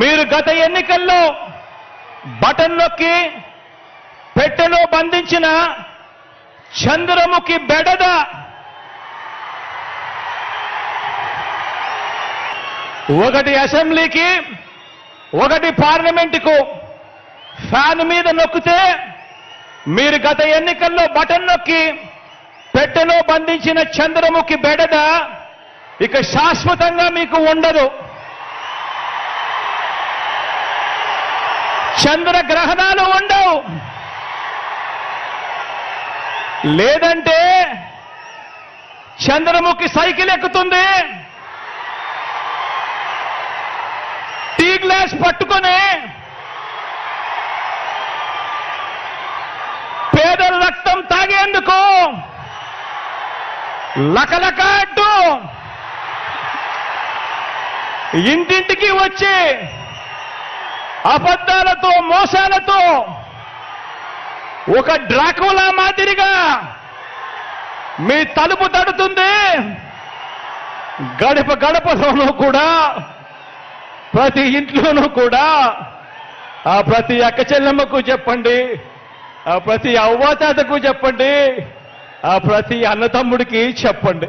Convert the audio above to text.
మీరు గత ఎన్నికల్లో బటన్ నొక్కి పెట్టెలో బంధించిన చంద్రముఖి బెడద ఒకటి అసెంబ్లీకి ఒకటి పార్లమెంటుకు ఫ్యాన్ మీద నొక్కితే మీరు గత ఎన్నికల్లో బటన్ నొక్కి పెట్టెలో బంధించిన చంద్రముఖి బెడద ఇక శాశ్వతంగా మీకు ఉండదు. చంద్ర గ్రహణాలు ఉండవు. లేదంటే చంద్రముఖి సైకిల్ ఎక్కుతుంది. టీ గ్లాస్ పట్టుకొని పేదల రక్తం తాగేందుకు లకలక అంటూ ఇంటింటికి వచ్చి అబద్ధాలతో మోసాలతో ఒక డ్రాకులా మాదిరిగా మీ తలుపు తడుతుంది. గడప గడపలోనూ కూడా ప్రతి ఇంట్లోనూ కూడా ఆ ప్రతి అక్క చెల్లెమ్మకు చెప్పండి ఆ ప్రతి అవ్వాతాతకు చెప్పండి ఆ ప్రతి అన్నతమ్ముడికి చెప్పండి.